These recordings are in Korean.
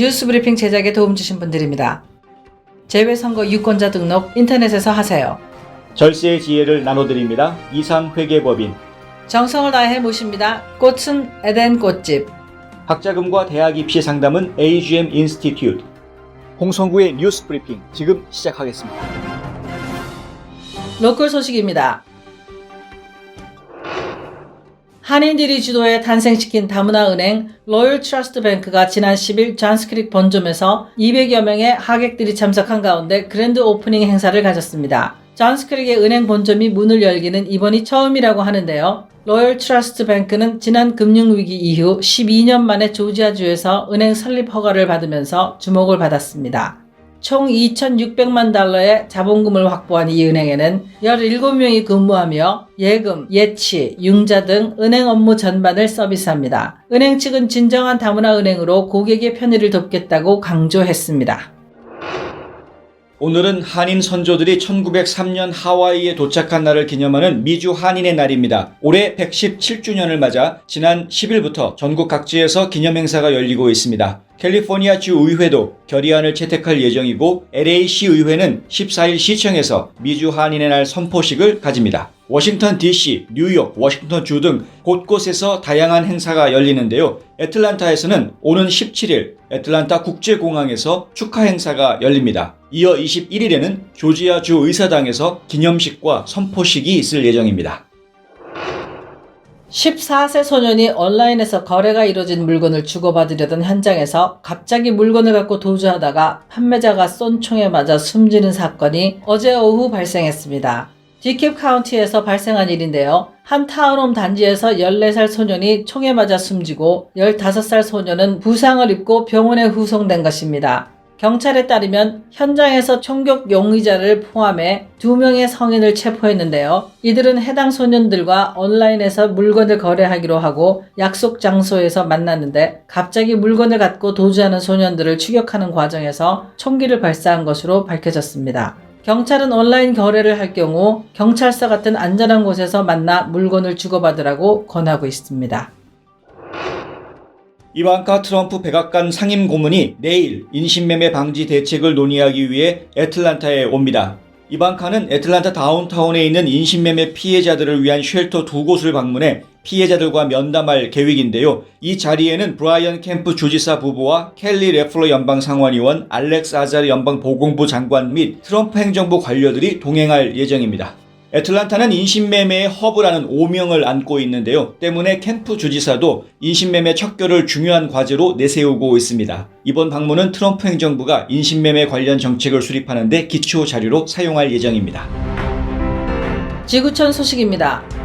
뉴스브리핑 제작에 도움 주신 분들입니다. 재외선거 유권자 등록 인터넷에서 하세요. 절세의 지혜를 나눠드립니다. 이상 회계법인 정성을 다해 모십니다. 꽃은 에덴 꽃집. 학자금과 대학 입시 상담은 AGM 인스티튜트 홍성구의 뉴스 브리핑 지금 시작하겠습니다. 로컬 소식입니다. 한인들이 주도해 탄생시킨 다문화 은행 로열 트러스트 뱅크가 지난 10일 잔스크릭 본점에서 200여 명의 하객들이 참석한 가운데 그랜드 오프닝 행사를 가졌습니다. 잔스크릭의 은행 본점이 문을 열기는 이번이 처음이라고 하는데요. 로열 트러스트 뱅크는 지난 금융위기 이후 12년 만에 조지아주에서 은행 설립 허가를 받으면서 주목을 받았습니다. 총 2,600만 달러의 자본금을 확보한 이 은행에는 17명이 근무하며 예금, 예치, 융자 등 은행 업무 전반을 서비스합니다. 은행 측은 진정한 다문화 은행으로 고객의 편의를 돕겠다고 강조했습니다. 오늘은 한인 선조들이 1903년 하와이에 도착한 날을 기념하는 미주 한인의 날입니다. 올해 117주년을 맞아 지난 10일부터 전국 각지에서 기념 행사가 열리고 있습니다. 캘리포니아 주 의회도 결의안을 채택할 예정이고 LA시 의회는 14일 시청에서 미주 한인의 날 선포식을 가집니다. 워싱턴 DC, 뉴욕, 워싱턴 주 등 곳곳에서 다양한 행사가 열리는데요. 애틀란타에서는 오는 17일 애틀란타 국제공항에서 축하 행사가 열립니다. 이어 21일에는 조지아 주 의사당에서 기념식과 선포식이 있을 예정입니다. 14세 소년이 온라인에서 거래가 이루어진 물건을 주고받으려던 현장에서 갑자기 물건을 갖고 도주하다가 판매자가 쏜 총에 맞아 숨지는 사건이 어제 오후 발생했습니다. 디캡 카운티에서 발생한 일인데요. 한 타운홈 단지에서 14살 소년이 총에 맞아 숨지고 15살 소년은 부상을 입고 병원에 후송된 것입니다. 경찰에 따르면 현장에서 총격 용의자를 포함해 두 명의 성인을 체포했는데요. 이들은 해당 소년들과 온라인에서 물건을 거래하기로 하고 약속 장소에서 만났는데 갑자기 물건을 갖고 도주하는 소년들을 추격하는 과정에서 총기를 발사한 것으로 밝혀졌습니다. 경찰은 온라인 거래를 할 경우 경찰서 같은 안전한 곳에서 만나 물건을 주고받으라고 권하고 있습니다. 이반카 트럼프 백악관 상임 고문이 내일 인신매매 방지 대책을 논의하기 위해 애틀란타에 옵니다. 이반카는 애틀란타 다운타운에 있는 인신매매 피해자들을 위한 쉘터 두 곳을 방문해 피해자들과 면담할 계획인데요. 이 자리에는 브라이언 캠프 주지사 부부와 켈리 레플러 연방 상원의원, 알렉스 아자르 연방 보건부 장관 및 트럼프 행정부 관료들이 동행할 예정입니다. 애틀란타는 인신매매의 허브라는 오명을 안고 있는데요. 때문에 캠프 주지사도 인신매매 척결을 중요한 과제로 내세우고 있습니다. 이번 방문은 트럼프 행정부가 인신매매 관련 정책을 수립하는데 기초 자료로 사용할 예정입니다. 지구촌 소식입니다.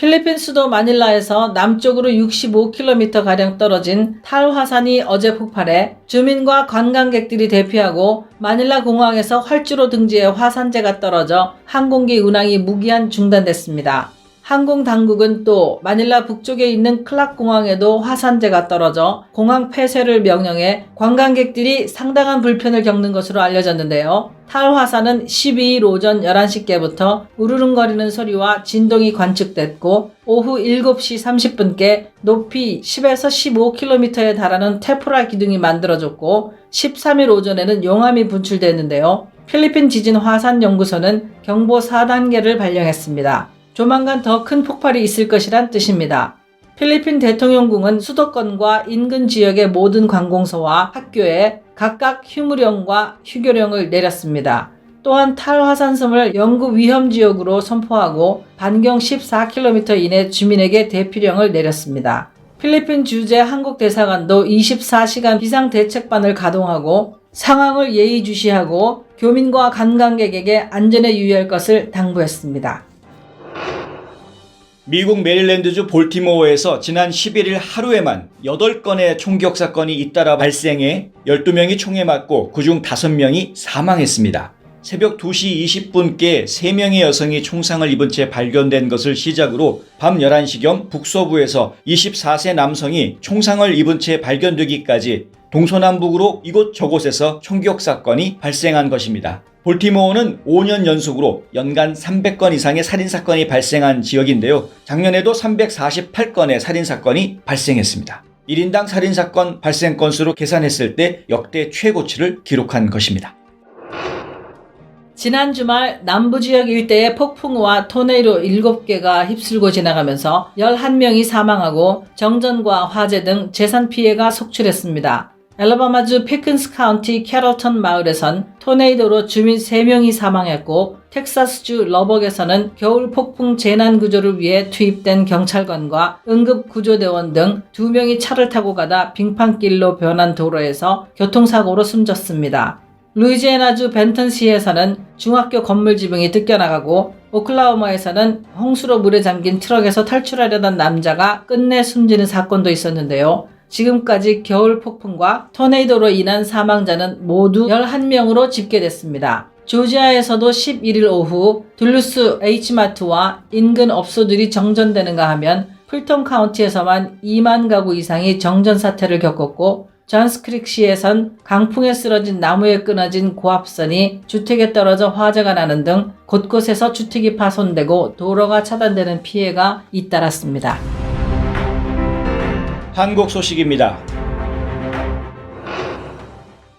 필리핀 수도 마닐라에서 남쪽으로 65km가량 떨어진 탈화산이 어제 폭발해 주민과 관광객들이 대피하고 마닐라 공항에서 활주로 등지에 화산재가 떨어져 항공기 운항이 무기한 중단됐습니다. 항공 당국은 또 마닐라 북쪽에 있는 클락 공항에도 화산재가 떨어져 공항 폐쇄를 명령해 관광객들이 상당한 불편을 겪는 것으로 알려졌는데요. 탈화산은 12일 오전 11시께부터 우르릉거리는 소리와 진동이 관측됐고 오후 7시 30분께 높이 10에서 15km에 달하는 테프라 기둥이 만들어졌고 13일 오전에는 용암이 분출됐는데요. 필리핀 지진 화산 연구소는 경보 4단계를 발령했습니다. 조만간 더 큰 폭발이 있을 것이란 뜻입니다. 필리핀 대통령궁은 수도권과 인근 지역의 모든 관공서와 학교에 각각 휴무령과 휴교령을 내렸습니다. 또한 탈화산섬을 연구 위험 지역으로 선포하고 반경 14km 이내 주민에게 대피령을 내렸습니다. 필리핀 주재 한국 대사관도 24시간 비상 대책반을 가동하고 상황을 예의주시하고 교민과 관광객에게 안전에 유의할 것을 당부했습니다. 미국 메릴랜드주 볼티모어에서 지난 11일 하루에만 8건의 총격 사건이 잇따라 발생해 12명이 총에 맞고 그중 5명이 사망했습니다. 새벽 2시 20분께 3명의 여성이 총상을 입은 채 발견된 것을 시작으로 밤 11시경 북서부에서 24세 남성이 총상을 입은 채 발견되기까지 동서남북으로 이곳 저곳에서 총격 사건이 발생한 것입니다. 볼티모어는 5년 연속으로 연간 300건 이상의 살인사건이 발생한 지역인데요. 작년에도 348건의 살인사건이 발생했습니다. 1인당 살인사건 발생 건수로 계산했을 때 역대 최고치를 기록한 것입니다. 지난 주말 남부 지역 일대에 폭풍우와 토네이도 7개가 휩쓸고 지나가면서 11명이 사망하고 정전과 화재 등 재산 피해가 속출했습니다. 엘라바마주 피큰스 카운티 캐럴턴 마을에선 토네이도로 주민 3명이 사망했고 텍사스주 러벅에서는 겨울 폭풍 재난 구조를 위해 투입된 경찰관과 응급 구조대원 등 2명이 차를 타고 가다 빙판길로 변한 도로에서 교통사고로 숨졌습니다. 루이지애나주 벤턴시에서는 중학교 건물 지붕이 뜯겨나가고 오클라호마에서는 홍수로 물에 잠긴 트럭에서 탈출하려던 남자가 끝내 숨지는 사건도 있었는데요. 지금까지 겨울 폭풍과 토네이도로 인한 사망자는 모두 11명으로 집계됐습니다. 조지아에서도 11일 오후 둘루스 H마트와 인근 업소들이 정전되는가 하면 풀톤 카운티에서만 2만 가구 이상이 정전 사태를 겪었고 존스크릭시에선 강풍에 쓰러진 나무에 끊어진 고압선이 주택에 떨어져 화재가 나는 등 곳곳에서 주택이 파손되고 도로가 차단되는 피해가 잇따랐습니다. 한국 소식입니다.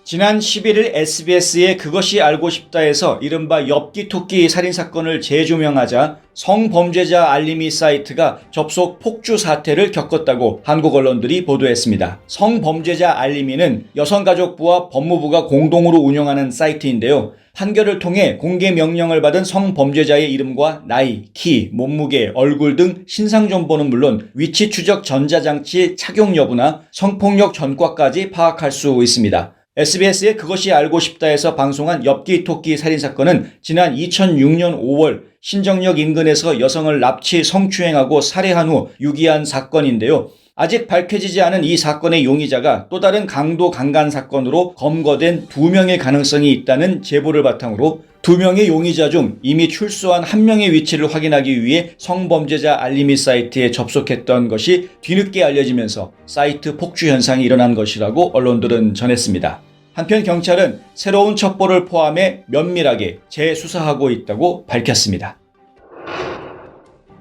지난 11일 SBS의 그것이 알고 싶다에서 이른바 엽기 토끼 살인 사건을 재조명하자 성범죄자 알림이 사이트가 접속 폭주 사태를 겪었다고 한국 언론들이 보도했습니다. 성범죄자 알림이는 여성가족부와 법무부가 공동으로 운영하는 사이트인데요. 판결을 통해 공개 명령을 받은 성범죄자의 이름과 나이, 키, 몸무게, 얼굴 등 신상 정보는 물론 위치 추적 전자장치 착용 여부나 성폭력 전과까지 파악할 수 있습니다. SBS의 그것이 알고 싶다에서 방송한 엽기 토끼 살인 사건은 지난 2006년 5월 신정역 인근에서 여성을 납치 성추행하고 살해한 후 유기한 사건인데요. 아직 밝혀지지 않은 이 사건의 용의자가 또 다른 강도 강간 사건으로 검거된 두 명의 가능성이 있다는 제보를 바탕으로 두 명의 용의자 중 이미 출소한 한 명의 위치를 확인하기 위해 성범죄자 알림이 사이트에 접속했던 것이 뒤늦게 알려지면서 사이트 폭주 현상이 일어난 것이라고 언론들은 전했습니다. 한편 경찰은 새로운 첩보를 포함해 면밀하게 재수사하고 있다고 밝혔습니다.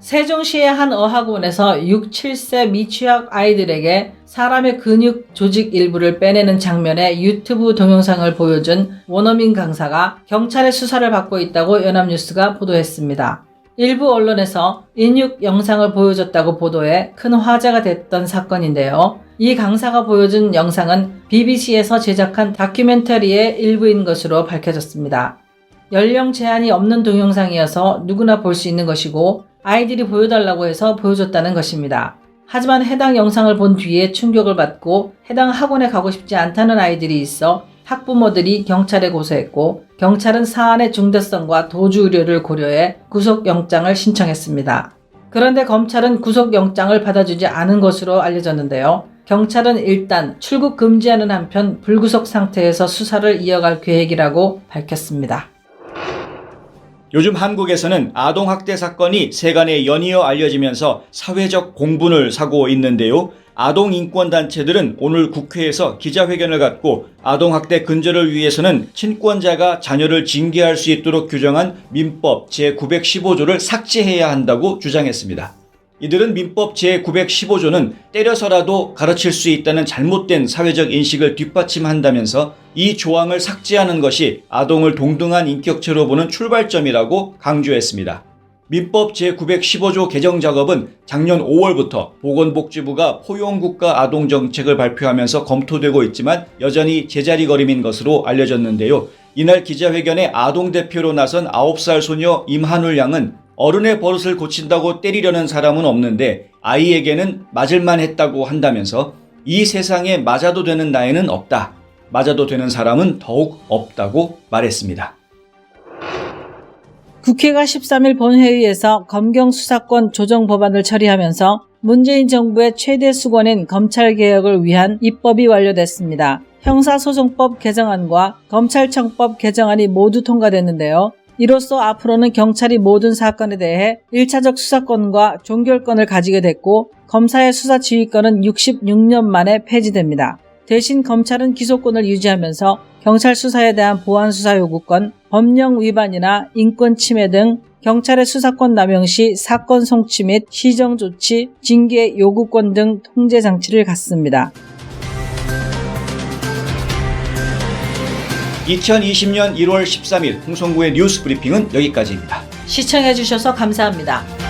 세종시의 한 어학원에서 6, 7세 미취학 아이들에게 사람의 근육 조직 일부를 빼내는 장면의 유튜브 동영상을 보여준 원어민 강사가 경찰의 수사를 받고 있다고 연합뉴스가 보도했습니다. 일부 언론에서 인육 영상을 보여줬다고 보도해 큰 화제가 됐던 사건인데요. 이 강사가 보여준 영상은 BBC에서 제작한 다큐멘터리의 일부인 것으로 밝혀졌습니다. 연령 제한이 없는 동영상이어서 누구나 볼 수 있는 것이고 아이들이 보여달라고 해서 보여줬다는 것입니다. 하지만 해당 영상을 본 뒤에 충격을 받고 해당 학원에 가고 싶지 않다는 아이들이 있어 학부모들이 경찰에 고소했고 경찰은 사안의 중대성과 도주 우려를 고려해 구속영장을 신청했습니다. 그런데 검찰은 구속영장을 받아주지 않은 것으로 알려졌는데요. 경찰은 일단 출국 금지하는 한편 불구속 상태에서 수사를 이어갈 계획이라고 밝혔습니다. 요즘 한국에서는 아동학대 사건이 세간에 연이어 알려지면서 사회적 공분을 사고 있는데요. 아동인권단체들은 오늘 국회에서 기자회견을 갖고 아동학대 근절을 위해서는 친권자가 자녀를 징계할 수 있도록 규정한 민법 제915조를 삭제해야 한다고 주장했습니다. 이들은 민법 제915조는 때려서라도 가르칠 수 있다는 잘못된 사회적 인식을 뒷받침한다면서 이 조항을 삭제하는 것이 아동을 동등한 인격체로 보는 출발점이라고 강조했습니다. 민법 제915조 개정 작업은 작년 5월부터 보건복지부가 포용국가 아동정책을 발표하면서 검토되고 있지만 여전히 제자리걸음인 것으로 알려졌는데요. 이날 기자회견에 아동대표로 나선 9살 소녀 임한울 양은 어른의 버릇을 고친다고 때리려는 사람은 없는데 아이에게는 맞을만 했다고 한다면서 이 세상에 맞아도 되는 나이는 없다. 맞아도 되는 사람은 더욱 없다고 말했습니다. 국회가 13일 본회의에서 검경 수사권 조정 법안을 처리하면서 문재인 정부의 최대 수건인 검찰 개혁을 위한 입법이 완료됐습니다. 형사소송법 개정안과 검찰청법 개정안이 모두 통과됐는데요. 이로써 앞으로는 경찰이 모든 사건에 대해 1차적 수사권과 종결권을 가지게 됐고 검사의 수사 지휘권은 66년 만에 폐지됩니다. 대신 검찰은 기소권을 유지하면서 경찰 수사에 대한 보안 수사 요구권, 법령 위반이나 인권 침해 등 경찰의 수사권 남용 시 사건 송치 및 시정 조치, 징계 요구권 등 통제 장치를 갖습니다. 2020년 1월 13일 홍성구의 뉴스 브리핑은 여기까지입니다. 시청해주셔서 감사합니다.